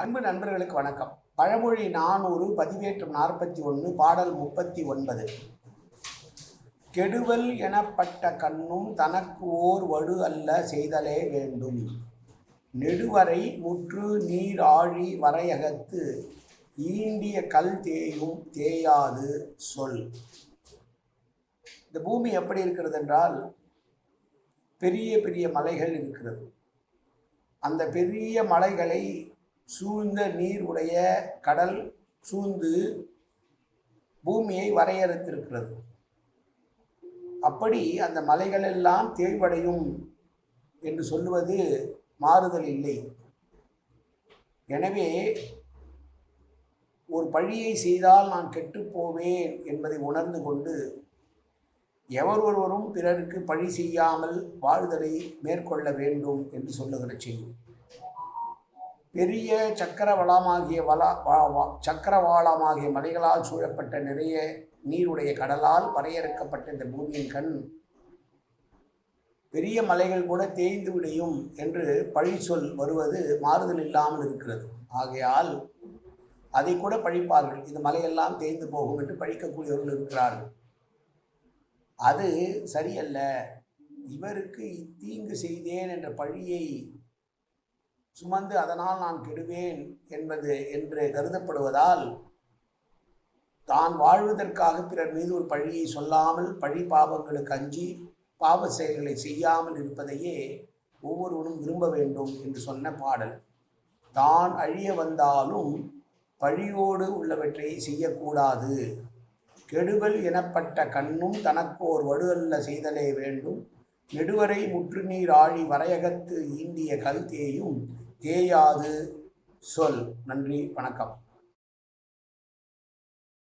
அன்பு நண்பர்களுக்கு வணக்கம். பழமொழி நானூறு பதிவேற்றம் நாற்பத்தி ஒன்று பாடல் முப்பத்தி ஒன்பது. கெடுவல் எனப்பட்ட கண்ணும் தனக்கு ஓர் வடு அல்ல செய்தலே வேண்டும். நெடுவரை முற்று நீர் ஆழி வரையகத்து ஈண்டிய கல் தேயும் தேயாது சொல். இந்த பூமி எப்படி இருக்கிறது என்றால் பெரிய பெரிய மலைகள் இருக்கிறது. அந்த பெரிய மலைகளை சூழ்ந்த நீர் உடைய கடல் சூழ்ந்து பூமியை வரையறுத்திருக்கிறது. அப்படி அந்த மலைகள் எல்லாம் தேய்வடையும் என்று சொல்லுவது மாறுதல் இல்லை. எனவே ஒரு பழியை செய்தால் நான் கெட்டுப் போவேன் என்பதை உணர்ந்து கொண்டு எவர் ஒருவரும் பிறருக்கு பழி செய்யாமல் வாழ்தலை மேற்கொள்ள வேண்டும் என்று சொல்லுகிற செய்யும் பெரிய சக்கரவளமாகிய வளா வா- வா- சக்கரவாளமாகிய மலைகளால் சூழப்பட்ட நிறைய நீருடைய கடலால் வரையறுக்கப்பட்ட இந்த பூமியின் கண் பெரிய மலைகள் கூட தேய்ந்து விடையும் என்று பழி சொல் வருவது மாறுதல் இல்லாமல் இருக்கிறது. ஆகையால் அதை கூட பழிப்பார்கள். இந்த மலையெல்லாம் தேய்ந்து போகும் என்று பழிக்கக்கூடியவர்கள் இருக்கிறார்கள். அது சரியல்ல. இவருக்கு தீங்கு செய்தேன் என்ற பழியை சுமந்து அதனால் நான் கெடுவேன் என்பது என்று கருதப்படுவதால் தான் வாழ்வதற்காக பிறர் மீது ஒரு பழியை சொல்லாமல் பழி பாவங்களுக்கு அஞ்சி பாவ செயல்களை செய்யாமல் இருப்பதையே ஒவ்வொருவரும் விரும்ப வேண்டும் என்று சொன்ன பாடல். தான் அழிய வந்தாலும் பழியோடு உள்ளவற்றை செய்யக்கூடாது. கெடுவல் எனப்பட்ட கண்ணும் தனக்கோர் வடுவல்ல செய்தலே வேண்டும். நெடுவரை முற்றுநீர் ஆழி வரையகத்து ஈண்டிய கல் தேயும் தேயாது சொல். நன்றி வணக்கம்.